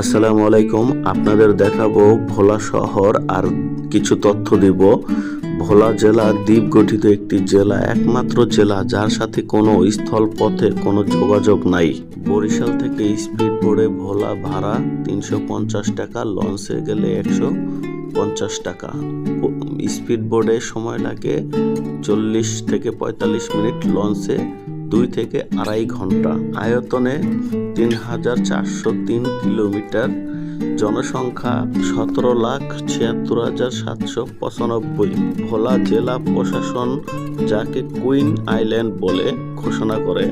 আসসালামু আলাইকুম, আপনাদের দেখাবো ভোলা শহর আর কিছু তথ্য দিব। ভোলা জেলা দ্বীপ গঠিত একটি জেলা, একমাত্র জেলা যার সাথে কোনো স্থল পথে কোনো যোগাযোগ নাই। বরিশাল থেকে স্পিড বোর্ডে ভোলা ভাড়া তিনশো পঞ্চাশ টাকা, লঞ্চে গেলে একশো পঞ্চাশ টাকা। স্পিড বোর্ডে সময় লাগে চল্লিশ থেকে পঁয়তাল্লিশ মিনিট, লঞ্চে দুই থেকে আড়াই ঘণ্টা। আয়তনে তিন হাজার চারশো তিন কিলোমিটার। জনসংখ্যা সতেরো লাখ ছিয়াত্তর হাজার সাতশো পঁচানব্বই। ভোলা জেলা প্রশাসন যাকে কুইন আইল্যান্ড বলে ঘোষণা করে।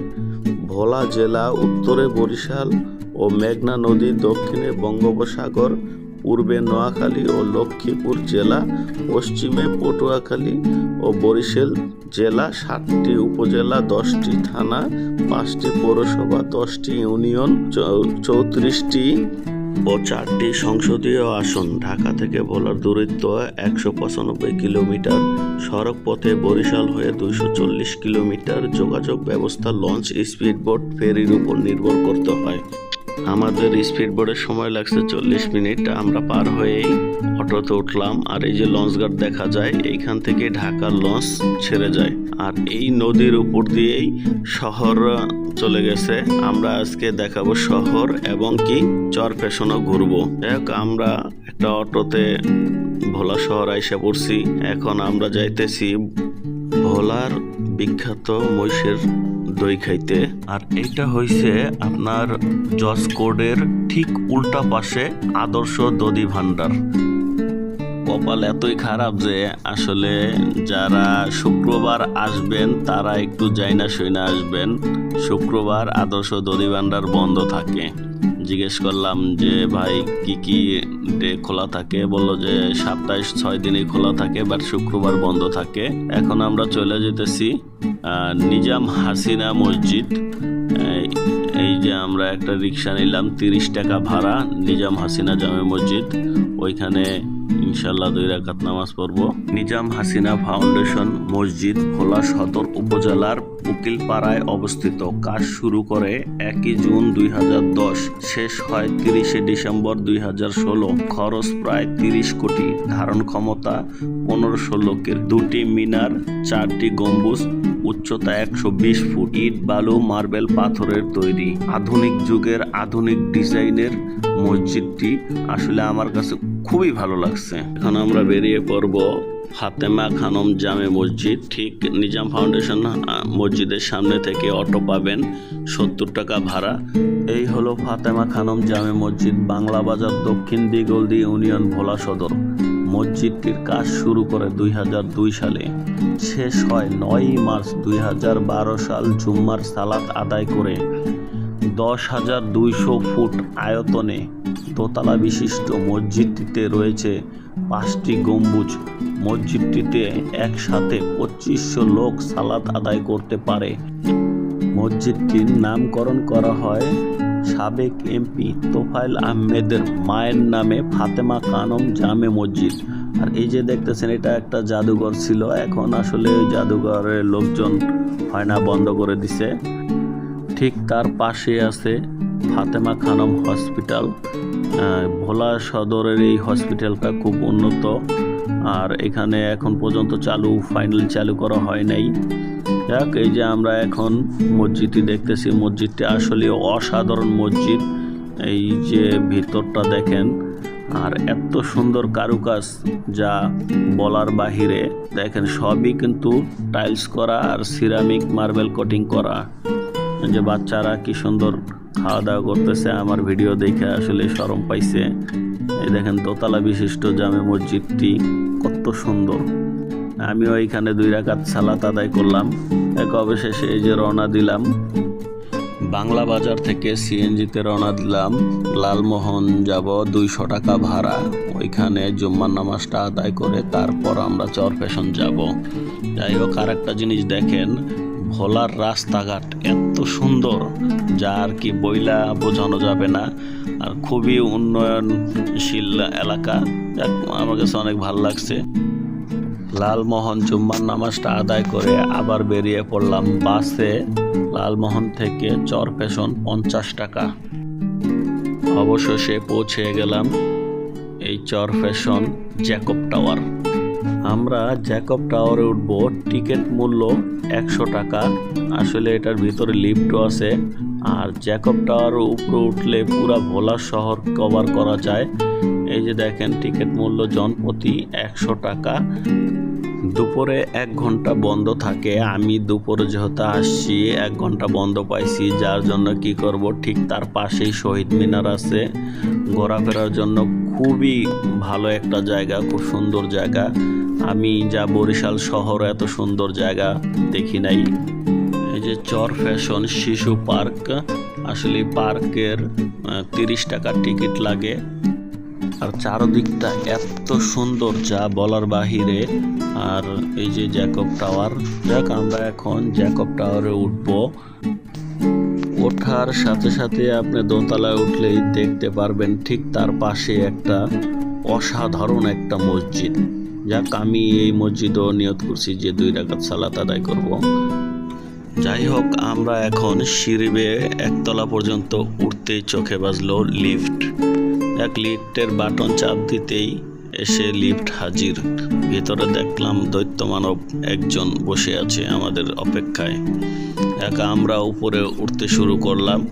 ভোলা জেলা উত্তরে বরিশাল ও মেঘনা নদী দক্ষিণে বঙ্গোপসাগর পূর্বে নোয়াখালী ও লক্ষ্মীপুর জেলা, পশ্চিমে পটুয়াখালী ও বরিশাল জেলা সাতটি উপজেলা, দশটি থানা, পাঁচটি পৌরসভা, দশটি ইউনিয়ন চৌত্রিশটি ও চারটি সংসদীয় আসন। ঢাকা থেকে ভোলার দূরত্ব একশো পঁচানব্বই কিলোমিটার। সড়ক পথে বরিশাল হয়ে দুইশো চল্লিশ কিলোমিটার। যোগাযোগ ব্যবস্থা, লঞ্চ, স্পিডবোট, ফেরির উপর নির্ভর করতে হয়। আমাদের স্পিড বোর্ডের সময় লাগছে চল্লিশ মিনিট, আমরা পার হয়েই অটোতে উঠলাম আর এই যে লঞ্চ গার্ড দেখা যায়, এইখান থেকে ঢাকার লঞ্চ ছেড়ে যায়। আর এই নদীর উপর দিয়েই শহর চলে গেছে। আমরা আজকে দেখাবো শহর এবং কি চর ফ্যাশনও ঘুরবো। হোক, আমরা একটা অটোতে ভোলা শহর আইসা পড়ছি। এখন আমরা যাইতেছি ভোলার বিখ্যাত মহিষের দই খাইতে। আর এইটা হইছে আপনার জজ কোডের ঠিক উল্টা পাশে আদর্শ দধি ভান্ডার কপাল এতই খারাপ যে আসলে যারা শুক্রবার আসবেন, তারা একটু যাইনা সইনা আসবেন। শুক্রবার আদর্শ দধি ভান্ডার বন্ধ থাকে। জিজ্ঞেস করলাম যে, ভাই, কি কি ডে খোলা থাকে? বলল যে, সপ্তাহে ছয় দিনই খোলা থাকে, বাট শুক্রবার বন্ধ থাকে। এখন আমরা চলে যেতেছি নিজাম হাসিনা মসজিদ। এই যে আমরা একটা রিক্সা নিলাম, তিরিশ টাকা ভাড়া, নিজাম হাসিনা জামে মসজিদ। ওইখানে ইনশাল্লাহ দুই রাকাত নামাজ পড়ব। নিজাম হাসিনা ফাউন্ডেশন মসজিদ ভোলা সদর উপজেলার উকিলপাড়ায় অবস্থিত। কাজ শুরু করে একই জুন দুই হাজার দশ, শেষ হয় তিরিশে ডিসেম্বর দুই হাজার ষোলো। খরচ প্রায় তিরিশ কোটি। ধারণ ক্ষমতা পনেরোশো লোকের। দুটি মিনার, চারটি গম্বুজ, উচ্চতা একশো বিশ ফুট। ইট, বালু, মার্বেল, পাথরের তৈরি। আধুনিক যুগের আধুনিক ডিজাইনের মসজিদটি আসলে আমার কাছে খুবই ভালো লাগছে। এখন আমরা বেরিয়ে পড়ব ফাতেমা খানম জামে মসজিদ। ঠিক নিজাম ফাউন্ডেশন মসজিদের সামনে থেকে অটো পাবেন সত্তর টাকা ভাড়া। এই হলো ফাতেমা খানম জামে মসজিদ, বাংলা বাজার দক্ষিণ দিগলদি ইউনিয়ন ভোলা সদর। মসজিদটির কাজ শুরু করে দুই দুই সালে। শেষ হয় নয়ই মার্চ দুই হাজার বারো সাল জুম্মার সালাত আদায় করে। দশ হাজার দুইশো ফুট আয়তনে দোতলা বিশিষ্ট মসজিদটিতে রয়েছে পাঁচটি গম্বুজ। মসজিদটিতে একসাথে পঁচিশশো লোক সালাত আদায় করতে পারে। মসজিদটির নামকরণ করা হয় সাবেক এমপি তোফাইল আহমেদের মায়ের নামে ফাতেমা কানম জামে মসজিদ। আর এই যে দেখতেছেন, এটা একটা জাদুঘর ছিল। এখন আসলে ওই জাদুঘরের লোকজন হয় না, বন্ধ করে দিছে। ঠিক তার পাশে আছে ফাতেমা খানম হসপিটাল। ভোলা সদরের এই হসপিটালটা খুব উন্নত, আর এখানে এখন পর্যন্ত চালু ফাইনাল চালু করা হয় নাই। যাক, এই যে আমরা এখন মসজিদটি দেখতেছি, মসজিদটি আসলে অসাধারণ মসজিদ। এই যে ভিতরটা দেখেন, আর এত সুন্দর কারুকাজ যা বলার বাহিরে। দেখেন, সবই কিন্তু টাইলস করা আর সিরামিক মার্বেল কোটিং করা। যে বাচ্চারা কি সুন্দর খাওয়া দাওয়া করতেছে, আমার ভিডিও দেখে আসলে শরম পাইছে। এই দেখেন দোতলা বিশিষ্ট জামে মসজিদটি কত সুন্দর। আমিও এইখানে দুই রাকাত সালাত আদায় করলাম। এক অবশেষে এই যে রওনা দিলাম। বাংলা বাজার থেকে সিএনজিতে রওনা দিলাম। লালমোহন যাব দুইশো টাকা ভাড়া। ওইখানে জুম্মার নামাজটা আদায় করে তারপর আমরা চর ফ্যাশন যাব। যাই হোক আর একটা জিনিস দেখেন ভোলার রাস্তাঘাট এত সুন্দর, যা আর কি বইলা বোঝানো যাবে না, আর খুবই উন্নয়নশীল এলাকা। আমার কাছে অনেক ভালো লাগছে। লালমোহন জুম্মার নামাজটা আদায় করে আবার বেরিয়ে পড়লাম বাসে। লালমোহন থেকে চর পেশন পঞ্চাশ টাকা। অবশেষে পৌঁছে গেলাম এই চর ফ্যাশন জ্যাকব টাওয়ার। আমরা জ্যাকব টাওয়ারে উঠব টিকিট মূল্য একশো টাকা। আসলে এটার ভিতরে লিফটও আছে। আর জ্যাকব টাওয়ারের উপরে উঠলে পুরা ভোলা শহর কভার করা যায়। এই যে দেখেন টিকিট মূল্য জনপ্রতি একশো টাকা। দুপুরে এক ঘণ্টা বন্ধ থাকে। আমি দুপুরে যেহেতু আসছি, এক ঘণ্টা বন্ধ পাইছি, যার জন্য কি করব? ঠিক তার পাশেই শহীদ মিনার আছে। ঘোরাফেরার জন্য খুবই ভালো একটা জায়গা, খুব সুন্দর জায়গা। আমি যা বরিশাল শহর, এত সুন্দর জায়গা দেখি নাই। এই যে চর ফ্যাশন শিশু পার্ক, আসলে পার্কের তিরিশ টাকার টিকিট লাগে। আর চারদিকটা এত সুন্দর যা বলার বাহিরে। আর এই যে জ্যাকব টাওয়ার, যাক আমরা এখন জ্যাকব টাওয়ারে উঠব। ওঠার সাথে সাথে আপনি দোতলায় উঠলেই দেখতে পারবেন ঠিক তার পাশে একটা অসাধারণ একটা মসজিদ। যাক, আমি এই মসজিদও নিয়ত করছি যে দুই রাকাত সালাত আদায় করব। যাই হোক, আমরা এখন সিঁড়ি বেয়ে একতলা পর্যন্ত উঠতেই চোখে বাজলো লিফট। এক লিফটের বাটন চাপ দিতেই এসে লিফট হাজির। ভিতরে দেখলাম দৈত্য মানব একজন বসে আছে আমাদের অপেক্ষায়। একা আমরা উপরে উঠতে শুরু করলাম।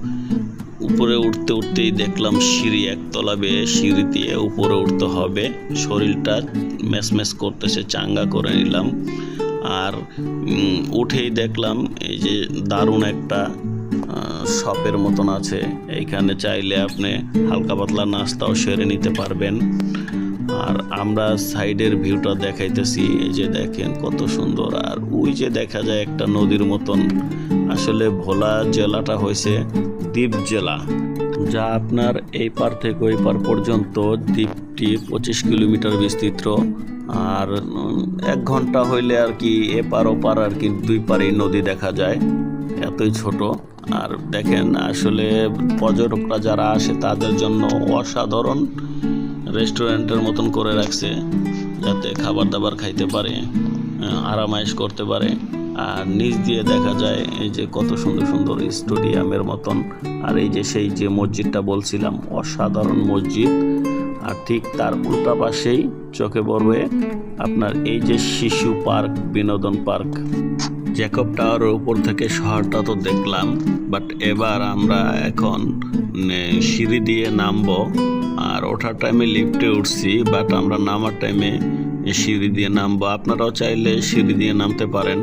উপরে উঠতে উঠতেই দেখলাম সিঁড়ি একতলা বেয়ে সিঁড়ি দিয়ে উপরে উঠতে হবে। শরীরটা ম্যাচ ম্যাচ করতেছে, চাঙ্গা করে নিলাম। আর উঠেই দেখলাম এই যে দারুণ একটা শপের মতন আছে। এইখানে চাইলে আপনি হালকা পাতলা নাস্তাও সেরে নিতে পারবেন। আর আমরা সাইডের ভিউটা দেখাইতেছি, এই যে দেখেন কত সুন্দর। আর ওই যে দেখা যায় একটা নদীর মতন। আসলে ভোলা জেলাটা হয়েছে দ্বীপ জেলা। যা আপনার এই পার থেকে ওই পার পর্যন্ত দ্বীপটি পঁচিশ কিলোমিটার বিস্তৃত। আর এক ঘণ্টা হইলে আর কি এপার ওপার আর কি দুই পারেই নদী দেখা যায়। এতই ছোট। আর দেখেন আসলে পর্যটকরা যারা আসে তাদের জন্য অসাধারণ। রেস্টুরেন্টের মতন করে রাখছে, যাতে খাবার দাবার খাইতে পারে আরামাইশ করতে পারে। আর নিচ দিয়ে দেখা যায় এই যে কত সুন্দর সুন্দর স্টেডিয়ামের মতন। আর এই যে সেই যে মসজিদটা বলছিলাম, অসাধারণ মসজিদ। আর ঠিক তার উল্টা পাশেই চোখে পড়বে আপনার এই যে শিশু পার্ক, বিনোদন পার্ক। জ্যাকব টাওয়ারের উপর থেকে শহরটা তো দেখলাম বাট এবার আমরা এখন সিঁড়ি দিয়ে নামবো, আর ওঠার টাইমে লিফটে উঠছি বাট আমরা নামার টাইমে সিঁড়ি দিয়ে নামবো। আপনারাও চাইলে সিঁড়ি দিয়ে নামতে পারেন।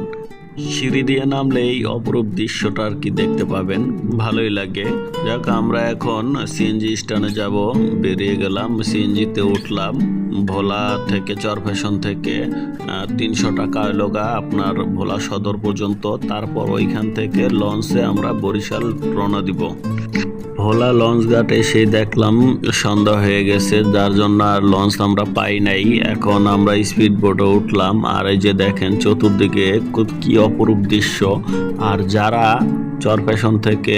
সিঁড়ি দিয়ে নামলে এই অপরূপ দৃশ্যটা আর কি দেখতে পাবেন। ভালোই লাগে। যাক, আমরা এখন সিএনজি স্ট্যান্ডে যাব, বেরিয়ে গেলাম, সিএনজিতে উঠলাম। ভোলা থেকে চরফ্যাশন থেকে তিনশো টাকা লগা আপনার ভোলা সদর পর্যন্ত। তারপর ওইখান থেকে লঞ্চে আমরা বরিশাল রওনা দিব। ভোলা লঞ্চ ঘাট এসে দেখলাম সন্ধ্যা হয়ে গেছে, যার জন্য আর লঞ্চ আমরা পাই নাই। এখন আমরা স্পিড বোটে উঠলাম, আর এই যে দেখেন চতুর্দিকে কি অপরূপ দৃশ্য। আর যারা চরপেশন থেকে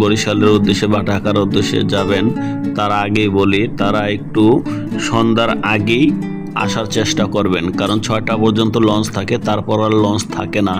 বরিশালের উদ্দেশ্যে বা ঢাকার উদ্দেশ্যে যাবেন, তার আগেই বলি, তারা একটু সন্ধ্যার আগেই আসার চেষ্টা করবেন, কারণ ছয়টা পর্যন্ত লঞ্চ থাকে, তারপর আর লঞ্চ থাকে না।